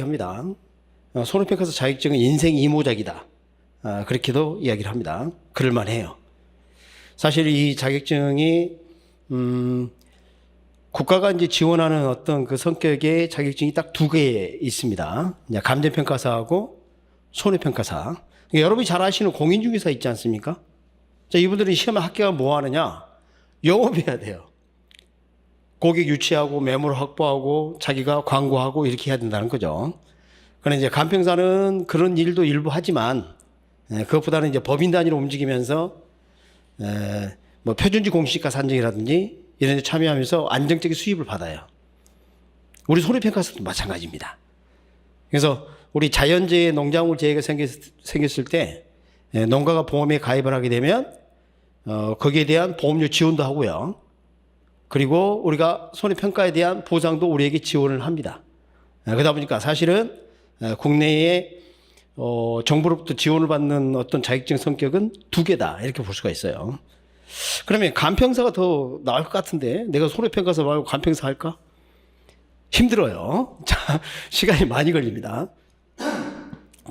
얘기합니다. 어, 손해평가사 자격증은 인생 이모작이다. 아, 그렇게도 이야기를 합니다. 그럴만해요. 사실 이 자격증이 음, 국가가 이제 지원하는 어떤 그 성격의 자격증이 딱 두 개 있습니다. 감정평가사하고 손해평가사. 그러니까 여러분이 잘 아시는 공인중개사 있지 않습니까? 자, 이분들은 시험에 합격하면 뭐 하느냐? 영업해야 돼요. 고객 유치하고 매물 확보하고 자기가 광고하고 이렇게 해야 된다는 거죠. 그런데 이제 간평사는 그런 일도 일부 하지만 에, 그것보다는 이제 법인 단위로 움직이면서 에, 뭐 표준지 공시가 산정이라든지 이런 데 참여하면서 안정적인 수입을 받아요. 우리 손해평가사도 마찬가지입니다. 그래서 우리 자연재해 농작물 재해가 생겼, 생겼을 때 에, 농가가 보험에 가입을 하게 되면 어, 거기에 대한 보험료 지원도 하고요. 그리고 우리가 손해평가에 대한 보상도 우리에게 지원을 합니다. 아, 그러다 보니까 사실은 아, 국내에 어, 정부로부터 지원을 받는 어떤 자격증 성격은 두 개다 이렇게 볼 수가 있어요. 그러면 간평사가 더 나을 것 같은데 내가 손해평가사 말고 간평사 할까? 힘들어요. 자, 시간이 많이 걸립니다.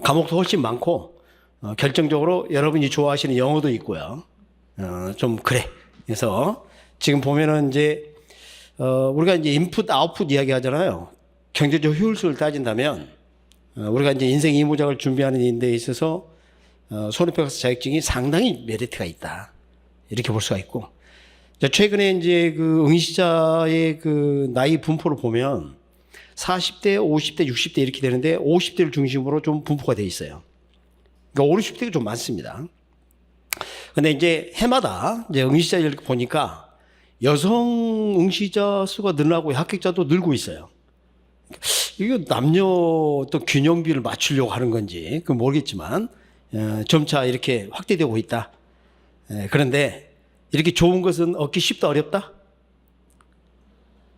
과목도 훨씬 많고 어, 결정적으로 여러분이 좋아하시는 영어도 있고요. 어, 좀 그래. 그래서 지금 보면은 이제 어, 우리가 이제 인풋 아웃풋 이야기 하잖아요. 경제적 효율성을 따진다면 어, 우리가 이제 인생 이모작을 준비하는 데 있어서 어, 손해평가사 자격증이 상당히 메리트가 있다. 이렇게 볼 수가 있고 자, 최근에 이제 그 응시자의 그 나이 분포를 보면 40대, 50대, 60대 이렇게 되는데 50대를 중심으로 좀 분포가 돼 있어요. 그러니까 50, 60대가 좀 많습니다. 근데 이제 해마다 이제 응시자 이렇게 보니까 여성 응시자 수가 늘어나고 합격자도 늘고 있어요. 이거 남녀 또 균형비를 맞추려고 하는 건지 그 모르겠지만 어, 점차 이렇게 확대되고 있다. 에, 그런데 이렇게 좋은 것은 얻기 쉽다 어렵다?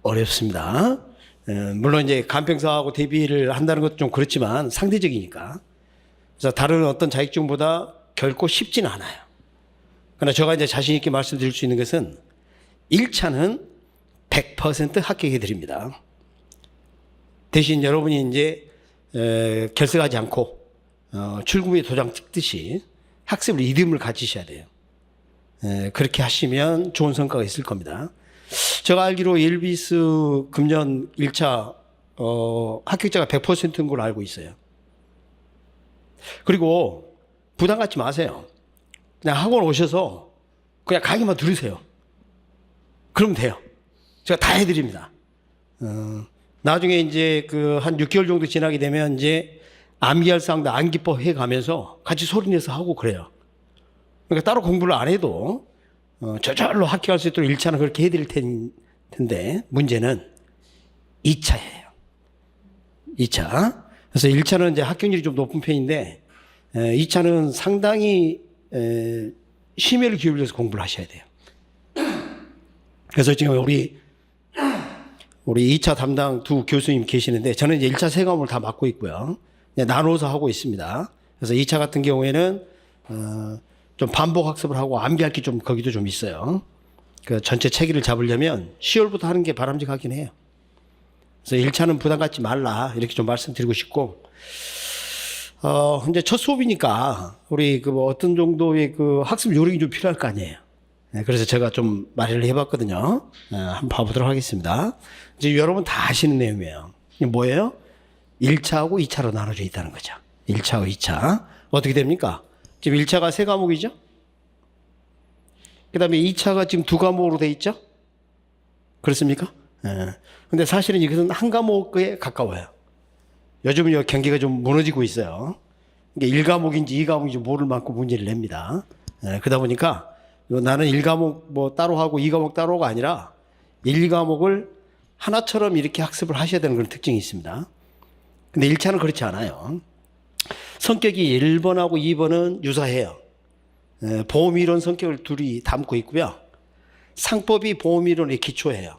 어렵습니다. 에, 물론 이제 간평사하고 대비를 한다는 것도 좀 그렇지만 상대적이니까. 그래서 다른 어떤 자격증보다 결코 쉽지는 않아요. 그러나 제가 이제 자신 있게 말씀드릴 수 있는 것은 1차는 100% 합격해 드립니다. 대신 여러분이 이제 에, 결석하지 않고 어, 출구에 도장 찍듯이 학습을 이름을 가지셔야 돼요. 에, 그렇게 하시면 좋은 성과가 있을 겁니다. 제가 알기로 일비스 금년 1차 어, 합격자가 100%인 걸로 알고 있어요. 그리고 부담 갖지 마세요. 그냥 학원 오셔서 그냥 강의만 들으세요. 그러면 돼요. 제가 다 해드립니다. 어, 나중에 이제 그 한 6개월 정도 지나게 되면 이제 암기할상도 암기법 해 가면서 같이 소리내서 하고 그래요. 그러니까 따로 공부를 안 해도 어, 저절로 합격할 수 있도록 1차는 그렇게 해드릴 텐- 텐데 문제는 2차예요. 2차. 그래서 1차는 이제 합격률이 좀 높은 편인데 에, 2차는 상당히 에, 심혈을 기울여서 공부를 하셔야 돼요. 그래서 지금 우리 우리 2차 담당 두 교수님 계시는데 저는 이제 1차 세 과목을 다 맡고 있고요. 나눠서 하고 있습니다. 그래서 2차 같은 경우에는 어, 좀 반복 학습을 하고 암기 할 게 좀 거기도 좀 있어요. 그 전체 체계를 잡으려면 10월부터 하는 게 바람직하긴 해요. 그래서 1차는 부담 갖지 말라 이렇게 좀 말씀드리고 싶고 어, 이제 첫 수업이니까 우리 그 뭐 어떤 정도의 그 학습 요령이 좀 필요할 거 아니에요. 네, 그래서 제가 좀 마련을 해봤거든요. 네, 한번 봐보도록 하겠습니다. 이제 여러분 다 아시는 내용이에요. 이게 뭐예요? 1차하고 2차로 나눠져 있다는 거죠. 1차하고 2차. 어떻게 됩니까? 지금 1차가 세 과목이죠? 그 다음에 2차가 지금 두 과목으로 돼 있죠? 그렇습니까? 예. 근데 사실은 이것은 한 과목에 가까워요. 요즘은 이 경기가 좀 무너지고 있어요. 그러니까 1과목인지 2과목인지 모를 만큼 문제를 냅니다. 예, 그러다 보니까 나는 1과목 뭐 따로 하고 2과목 따로가 아니라 1, 2과목을 하나처럼 이렇게 학습을 하셔야 되는 그런 특징이 있습니다. 근데 1차는 그렇지 않아요. 성격이 1번하고 2번은 유사해요. 예, 보험이론 성격을 둘이 담고 있고요. 상법이 보험이론의 기초예요.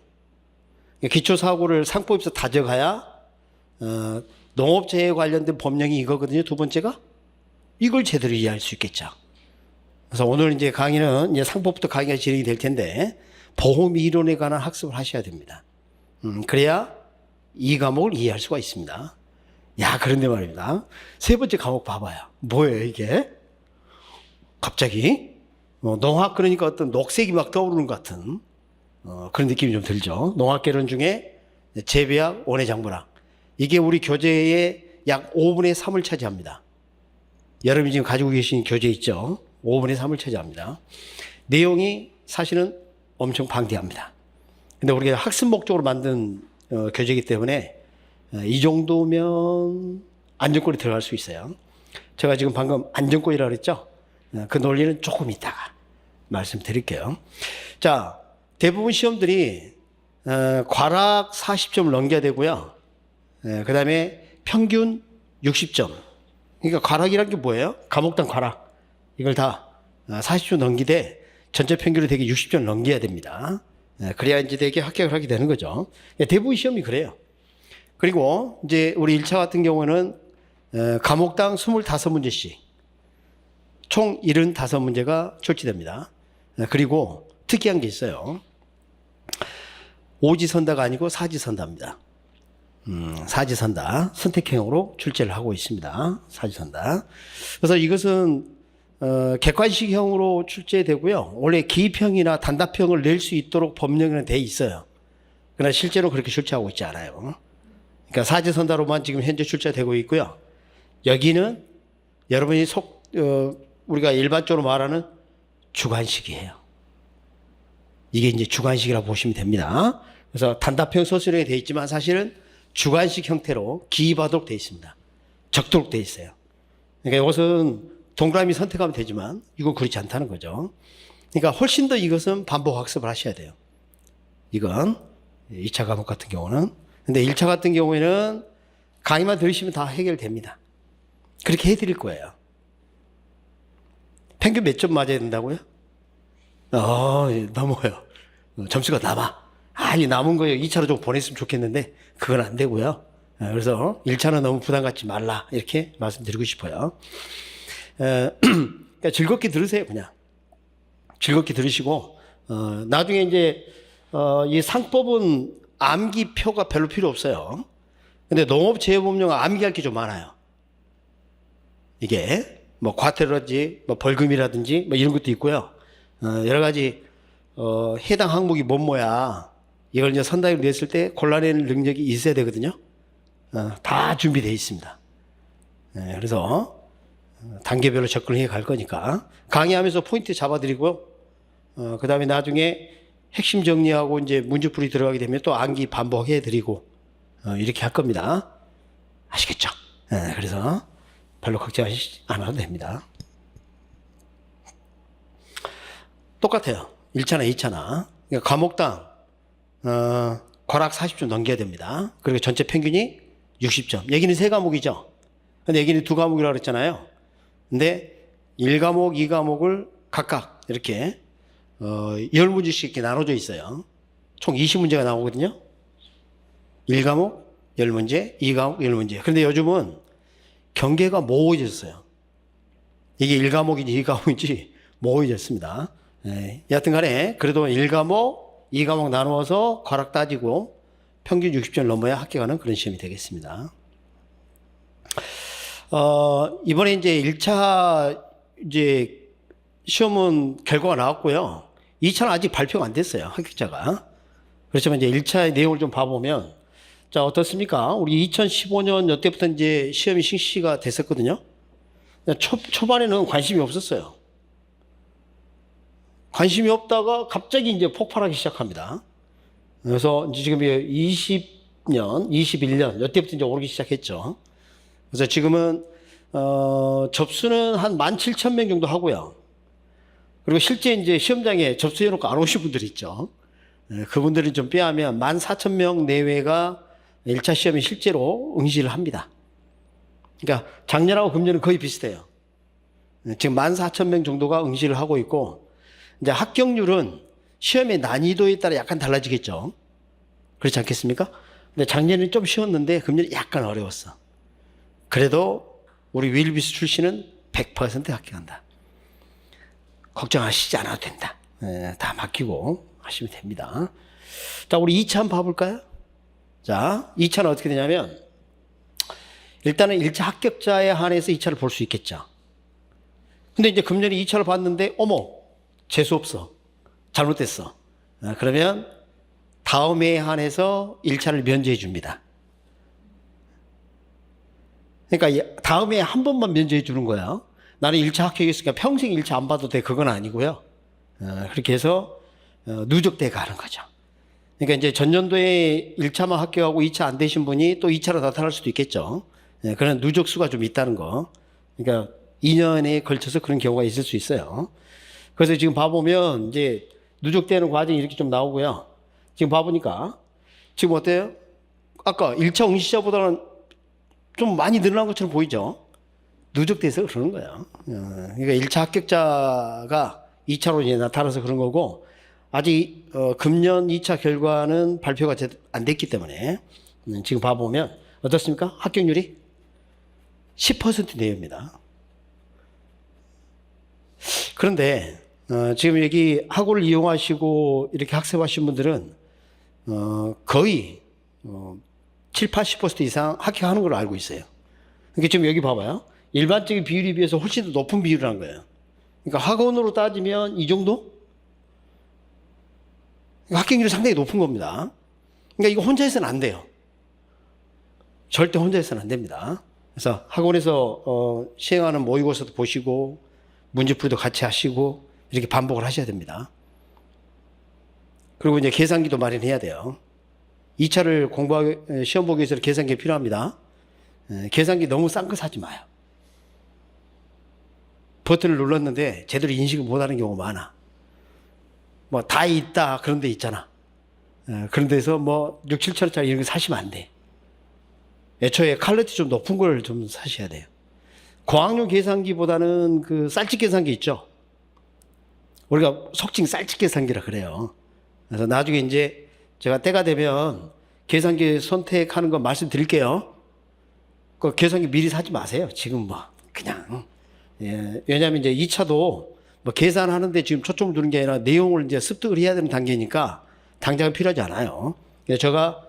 기초 사고를 상법에서 다져가야 어, 농업재해 관련된 법령이 이거거든요. 두 번째가 이걸 제대로 이해할 수 있겠죠. 그래서 오늘 이제 강의는 이제 상법부터 강의가 진행이 될 텐데 보험 이론에 관한 학습을 하셔야 됩니다. 음, 그래야 이 과목을 이해할 수가 있습니다. 야, 그런데 말입니다. 세 번째 과목 봐봐요. 뭐예요, 이게? 갑자기? 어, 농학 그러니까 어떤 녹색이 막 떠오르는 것 같은 어, 그런 느낌이 좀 들죠. 농학 개론 중에 재배학, 원해장물학. 이게 우리 교재의 약 5분의 3을 차지합니다. 여러분이 지금 가지고 계신 교재 있죠? 5분의 3을 차지합니다. 내용이 사실은 엄청 방대합니다. 근데 우리가 학습 목적으로 만든 어, 교재이기 때문에 어, 이 정도면 안정권이 들어갈 수 있어요. 제가 지금 방금 안정권이라고 그랬죠? 어, 그 논리는 조금 이따가 말씀드릴게요. 자, 대부분 시험들이 어, 과락 40점을 넘겨야 되고요. 그 다음에 평균 60점. 그러니까 과락이란 게 뭐예요? 과목당 과락. 이걸 다 40점 넘기되 전체 평균을 되게 60점 넘겨야 됩니다. 예, 그래야 이제 되게 합격을 하게 되는 거죠. 예, 대부분 시험이 그래요. 그리고 이제 우리 1차 같은 경우는 어, 과목당 25문제씩 총 75문제가 출제됩니다. 예, 그리고 특이한 게 있어요. 오지선다가 아니고 사지선다입니다. 음, 사지선다 선택형으로 출제를 하고 있습니다. 사지선다. 그래서 이것은 어, 객관식형으로 출제되고요. 원래 기입형이나 단답형을 낼 수 있도록 법령에는 돼 있어요. 그러나 실제로 그렇게 출제하고 있지 않아요. 그러니까 사지선다로만 지금 현재 출제되고 있고요. 여기는 여러분이 속 어, 우리가 일반적으로 말하는 주관식이에요. 이게 이제 주관식이라고 보시면 됩니다. 그래서 단답형 서술형이 되어 있지만 사실은 주관식 형태로 기입하도록 되어 있습니다. 적도록 되어 있어요. 그러니까 이것은 동그라미 선택하면 되지만 이건 그렇지 않다는 거죠. 그러니까 훨씬 더 이것은 반복 학습을 하셔야 돼요. 이건 2차 과목 같은 경우는. 근데 1차 같은 경우에는 강의만 들으시면 다 해결됩니다. 그렇게 해드릴 거예요. 평균 몇 점 맞아야 된다고요? 어, 넘어요. 점수가 남아. 아, 이 남은 거에 2차로 좀 보냈으면 좋겠는데, 그건 안 되고요. 어, 그래서 1차는 너무 부담 갖지 말라. 이렇게 말씀드리고 싶어요. 에, 그러니까 즐겁게 들으세요, 그냥. 즐겁게 들으시고, 어, 나중에 이제, 어, 이 상법은 암기표가 별로 필요 없어요. 근데 농업재해법령은 암기할 게 좀 많아요. 이게, 뭐, 과태료라든지, 뭐, 벌금이라든지, 뭐, 이런 것도 있고요. 어, 여러 가지, 어, 해당 항목이 뭔 뭐야. 이걸 이제 선당을 냈을 때 골라내는 능력이 있어야 되거든요. 어, 다 준비되어 있습니다. 네, 그래서, 단계별로 접근해 갈 거니까 강의하면서 포인트 잡아드리고요. 어, 그 다음에 나중에 핵심 정리하고 이제 문제풀이 들어가게 되면 또 암기 반복해 드리고 어, 이렇게 할 겁니다. 아시겠죠? 네, 그래서 별로 걱정하지 않아도 됩니다. 똑같아요. 1차나 2차나. 그러니까 과목당 어, 과락 40점 넘겨야 됩니다. 그리고 전체 평균이 60점. 여기는 세 과목이죠. 근데 여기는 두 과목이라고 그랬잖아요. 근데 1과목, 2과목을 각각 이렇게 어, 10문제씩 이렇게 나눠져 있어요. 총 20문제가 나오거든요. 1과목 10문제, 2과목 10문제. 그런데 요즘은 경계가 모호해졌어요. 이게 1과목인지 2과목인지 모호해졌습니다. 네. 여하튼 간에 그래도 1과목, 2과목 나누어서 과락 따지고 평균 60점 넘어야 합격하는 그런 시험이 되겠습니다. 어, 이번에 이제 1차 이제 시험은 결과가 나왔고요. 2차는 아직 발표가 안 됐어요. 합격자가. 그렇지만 이제 1차의 내용을 좀 봐보면 자, 어떻습니까? 우리 2015년 이때부터 이제 시험이 실시가 됐었거든요. 초, 초반에는 관심이 없었어요. 관심이 없다가 갑자기 이제 폭발하기 시작합니다. 그래서 이제 지금 20년, 21년, 이때부터 이제 오르기 시작했죠. 그래서 지금은 어, 접수는 한 17,000명 정도 하고요. 그리고 실제 이제 시험장에 접수해놓고 안 오신 분들이 있죠. 예, 그분들이 좀 빼하면 14,000명 내외가 1차 시험에 실제로 응시를 합니다. 그러니까 작년하고 금년은 거의 비슷해요. 예, 지금 14,000명 정도가 응시를 하고 있고, 이제 합격률은 시험의 난이도에 따라 약간 달라지겠죠. 그렇지 않겠습니까? 근데 작년에는 좀 쉬웠는데 금년에 약간 어려웠어. 그래도 우리 윌비스 출신은 100% 합격한다. 걱정하시지 않아도 된다. 예, 다 맡기고 하시면 됩니다. 자, 우리 2차 한번 봐볼까요? 자, 2차는 어떻게 되냐면, 일단은 1차 합격자에 한해서 2차를 볼 수 있겠죠. 근데 이제 금년에 2차를 봤는데, 어머, 재수 없어. 잘못됐어. 아, 그러면 다음 해에 한해서 1차를 면제해 줍니다. 그러니까 이- 다음 해에 한 번만 면제해 주는 거야. 나는 1차 합격했으니까 평생 1차 안 봐도 돼. 그건 아니고요. 어, 그렇게 해서 어, 누적돼 가는 거죠. 그러니까 이제 전년도에 1차만 합격하고 2차 안 되신 분이 또 2차로 나타날 수도 있겠죠. 예, 그런 누적수가 좀 있다는 거. 그러니까 2년에 걸쳐서 그런 경우가 있을 수 있어요. 그래서 지금 봐보면 이제 누적되는 과정이 이렇게 좀 나오고요. 지금 봐보니까 지금 어때요? 아까 1차 응시자보다는 좀 많이 늘어난 것처럼 보이죠? 누적돼서 그러는 거예요. 어, 그러니까 1차 합격자가 2차로 이제 나타나서 그런 거고, 아직, 어, 금년 2차 결과는 발표가 제- 안 됐기 때문에, 음, 지금 봐보면, 어떻습니까? 합격률이 10% 내외입니다. 그런데, 어, 지금 여기 학원을 이용하시고 이렇게 학습하신 분들은, 어, 거의, 어, 7, 80% 이상 합격하는 걸로 알고 있어요. 그러니까 지금 여기 봐봐요. 일반적인 비율에 비해서 훨씬 더 높은 비율이라는 거예요. 그러니까 학원으로 따지면 이 정도? 합격률이 상당히 높은 겁니다. 그러니까 이거 혼자 해서는 안 돼요. 절대 혼자 해서는 안 됩니다. 그래서 학원에서 어, 시행하는 모의고사도 보시고 문제풀이도 같이 하시고 이렇게 반복을 하셔야 됩니다. 그리고 이제 계산기도 마련해야 돼요. 2차를 공부 시험 보기 위해서 계산기 필요합니다. 에, 계산기 너무 싼 거 사지 마요. 버튼을 눌렀는데 제대로 인식을 못하는 경우가 많아. 뭐 다 있다 그런 데 있잖아. 에, 그런 데서 뭐 6, 7천 원짜리 이런 거 사시면 안 돼. 애초에 퀄리티 좀 높은 걸 좀 사셔야 돼요. 고학용 계산기보다는 그 쌀집 계산기 있죠. 우리가 속칭 쌀집 계산기라 그래요. 그래서 나중에 이제 제가 때가 되면 계산기 선택하는 거 말씀드릴게요. 그 계산기 미리 사지 마세요. 지금 뭐 그냥 예, 왜냐하면 이제 2차도 뭐 계산하는데 지금 초점을 두는 게 아니라 내용을 이제 습득을 해야 되는 단계니까 당장은 필요하지 않아요. 제가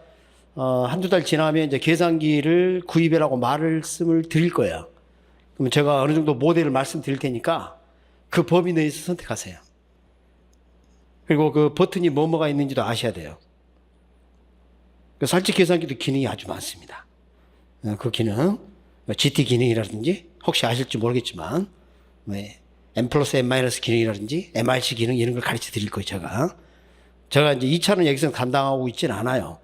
어, 한두 달 지나면 이제 계산기를 구입해라고 말씀을 드릴 거예요. 그럼 제가 어느 정도 모델을 말씀드릴 테니까 그 범위 내에서 선택하세요. 그리고 그 버튼이 뭐뭐가 있는지도 아셔야 돼요. 그 살집 계산기도 기능이 아주 많습니다. 어, 그 기능, 뭐 GT 기능이라든지 혹시 아실지 모르겠지만 뭐 M 플러스 M 마이너스 기능이라든지 MRC 기능 이런 걸 가르쳐 드릴 거예요, 제가. 제가 이제 2차는 여기서 담당하고 있지는 않아요.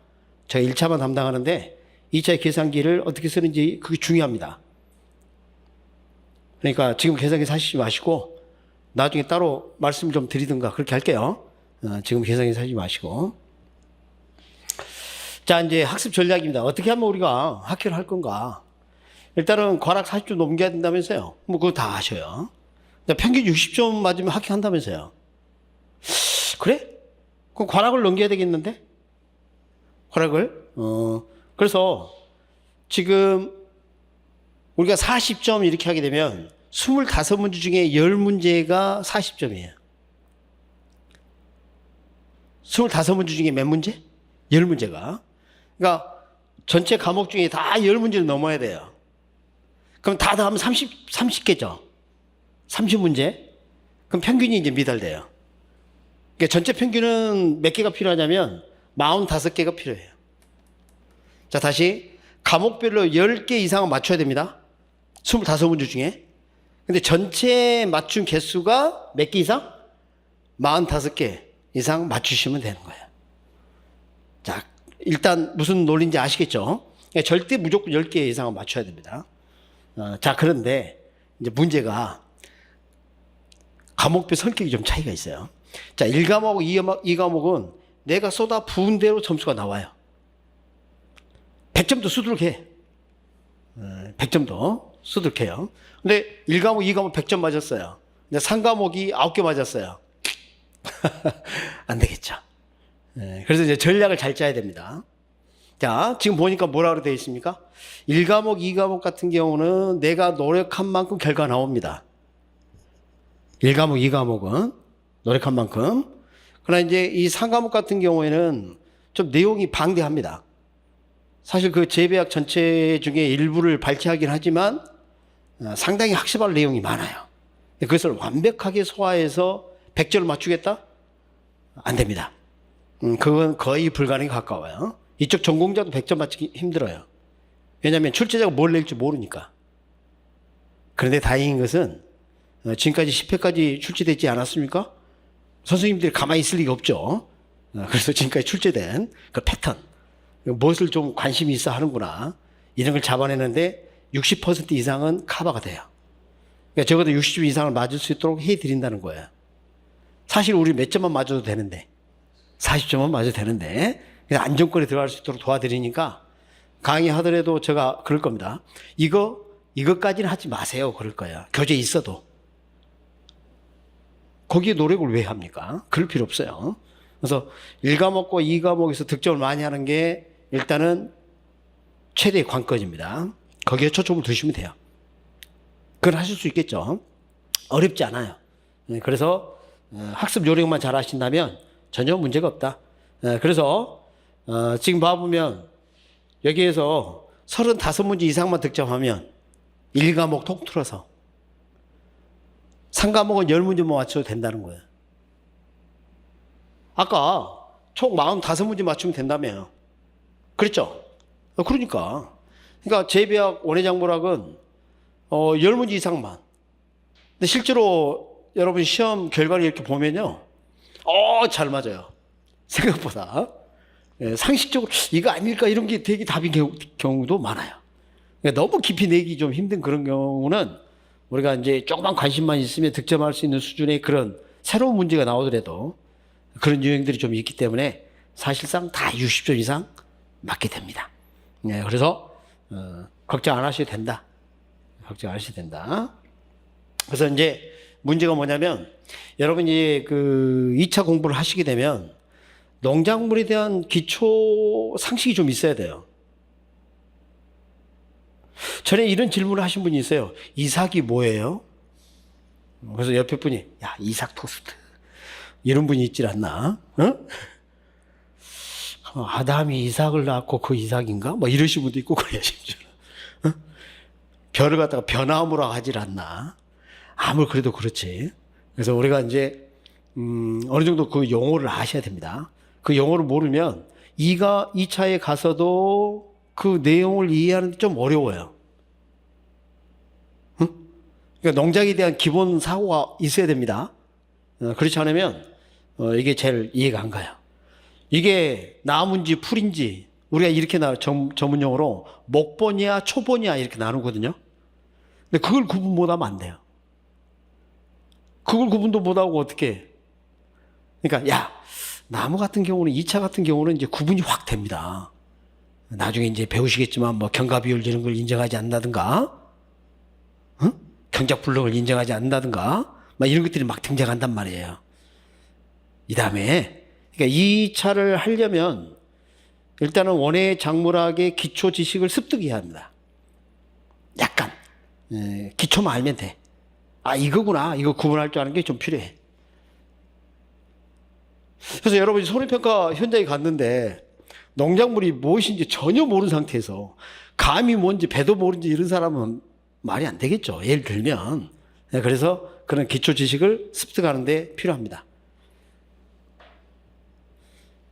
제가 1차만 담당하는데 2차 계산기를 어떻게 쓰는지 그게 중요합니다. 그러니까 지금 계산기 사시지 마시고 나중에 따로 말씀 좀 드리든가 그렇게 할게요. 어, 지금 계산기 사지 마시고. 자, 이제 학습 전략입니다. 어떻게 하면 우리가 학교를 할 건가? 일단은 관악 40점 넘겨야 된다면서요. 뭐 그거 다 아셔요. 평균 60점 맞으면 합격한다면서요. 그래? 그럼 관악을 넘겨야 되겠는데? 관악을? 어, 그래서 지금 우리가 40점 이렇게 하게 되면 25문제 중에 10문제가 40점이에요. 25문제 중에 몇 문제? 10문제가. 그러니까 전체 과목 중에 다 10문제를 넘어야 돼요. 그럼 다 더하면 30, 30개죠. 30문제. 그럼 평균이 이제 미달돼요. 그러니까 전체 평균은 몇 개가 필요하냐면 45개가 필요해요. 자, 다시 과목별로 10개 이상은 맞춰야 됩니다. 25문제 중에. 근데 전체 맞춘 개수가 몇 개 이상? 45개 이상 맞추시면 되는 거예요. 자, 일단 무슨 논리인지 아시겠죠? 그러니까 절대 무조건 10개 이상은 맞춰야 됩니다. 어, 자, 그런데 이제 문제가 과목별 성격이 좀 차이가 있어요. 자, 1과목, 2과목, 2과목은 내가 쏟아 부은 대로 점수가 나와요. 100점도 수두룩해. 어, 100점도 수두룩해요. 근데 1과목, 2과목 100점 맞았어요. 근데 3과목이 9개 맞았어요. 안 되겠죠. 예, 그래서 이제 전략을 잘 짜야 됩니다. 자, 지금 보니까 뭐라고 되어 있습니까? 1과목, 2과목 같은 경우는 내가 노력한 만큼 결과 나옵니다. 1과목, 2과목은 노력한 만큼. 그러나 이제 이 3과목 같은 경우에는 좀 내용이 방대합니다. 사실 그 재배학 전체 중에 일부를 발췌하긴 하지만 어, 상당히 학습할 내용이 많아요. 그것을 완벽하게 소화해서 100절 맞추겠다? 안 됩니다. 음, 그건 거의 불가능에 가까워요. 이쪽 전공자도 100점 맞추기 힘들어요. 왜냐하면 출제자가 뭘 낼지 모르니까. 그런데 다행인 것은 어, 지금까지 10회까지 출제되지 않았습니까? 선생님들이 가만히 있을 리가 없죠. 어, 그래서 지금까지 출제된 그 패턴, 무엇을 좀 관심이 있어 하는구나. 이런 걸 잡아내는데 60% 이상은 커버가 돼요. 그러니까 적어도 60점 이상을 맞을 수 있도록 해드린다는 거예요. 사실 우리 몇 점만 맞아도 되는데, 40점은 맞아도 되는데, 그냥 안정권에 들어갈 수 있도록 도와드리니까 강의하더라도 제가 그럴 겁니다. 이거, 이것까지는 하지 마세요. 그럴 거예요. 교재 있어도. 거기에 노력을 왜 합니까? 그럴 필요 없어요. 그래서 1과목과 2과목에서 득점을 많이 하는 게 일단은 최대의 관건입니다. 거기에 초점을 두시면 돼요. 그걸 하실 수 있겠죠. 어렵지 않아요. 네, 그래서 어, 학습 요령만 잘 하신다면 전혀 문제가 없다. 네, 그래서 어, 지금 봐보면 여기에서 35문제 이상만 득점하면 1과목 통틀어서 3과목은 10문제만 맞춰도 된다는 거예요. 아까 총 45문제 맞추면 된다며요. 그랬죠? 어, 그러니까. 그러니까 재배학 원예장물학은 어, 10문제 이상만. 근데 실제로 여러분 시험 결과를 이렇게 보면요. 어, 잘 맞아요. 생각보다. 예, 상식적으로 이거 아닐까 이런 게 되게 답인 경우, 경우 도 많아요. 그러니까 너무 깊이 내기 좀 힘든 그런 경우는 우리가 이제 조금만 관심만 있으면 득점할 수 있는 수준의 그런 새로운 문제가 나오더라도 그런 유형들이 좀 있기 때문에 사실상 다 60점 이상 맞게 됩니다. 네, 그래서 어, 걱정 안 하셔도 된다. 걱정 안 하셔도 된다. 그래서 이제 문제가 뭐냐면 여러분이 그 2차 공부를 하시게 되면 농작물에 대한 기초 상식이 좀 있어야 돼요. 전에 이런 질문을 하신 분이 있어요. 이삭이 뭐예요? 그래서 옆에 분이 야 이삭 토스트 이런 분이 있질 않나? 어? 어, 아담이 이삭을 낳고 그 이삭인가? 뭐 이러신 분도 있고 그래요 심지어. 어? 별을 갖다가 변함으로 하질 않나? 아무리 그래도 그렇지. 그래서 우리가 이제 음, 어느 정도 그 용어를 아셔야 됩니다. 그 용어를 모르면 이가 2차에 가서도 그 내용을 이해하는 데좀 어려워요. 응? 그러니까 농작에 대한 기본 사고가 있어야 됩니다. 어, 그렇지 않으면 어, 이게 제일 이해가 안 가요. 이게 나무인지 풀인지 우리가 이렇게 나 전, 전문 용어로 목본이야 초본이야 이렇게 나누거든요. 근데 그걸 구분 못하면 안 돼요. 그걸 구분도 못하고 어떻게? 해? 그러니까 야 나무 같은 경우는 2차 같은 경우는 이제 구분이 확 됩니다. 나중에 이제 배우시겠지만 뭐 경가비율 이런 걸 인정하지 않는다든가, 응? 경작 블록을 인정하지 않는다든가, 막 이런 것들이 막 등장한단 말이에요. 이 다음에 그러니까 2차를 하려면 일단은 원예 작물학의 기초 지식을 습득해야 합니다. 약간 에, 기초만 알면 돼. 아 이거구나 이거 구분할 줄 아는 게 좀 필요해. 그래서 여러분이 손해평가 현장에 갔는데 농작물이 무엇인지 전혀 모르는 상태에서 감이 뭔지 배도 모르는지 이런 사람은 말이 안 되겠죠. 예를 들면. 네, 그래서 그런 기초 지식을 습득하는데 필요합니다.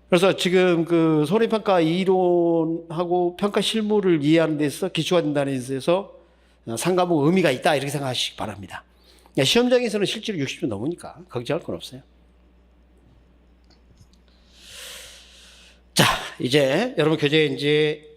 그래서 지금 그 손해평가 이론하고 평가 실무를 이해하는 데 있어서 기초가 된다는 데 있어서 상가목 의미가 있다 이렇게 생각하시기 바랍니다. 시험장에서는 실제로 60점 넘으니까 걱정할 건 없어요. 자, 이제 여러분 교재에 이제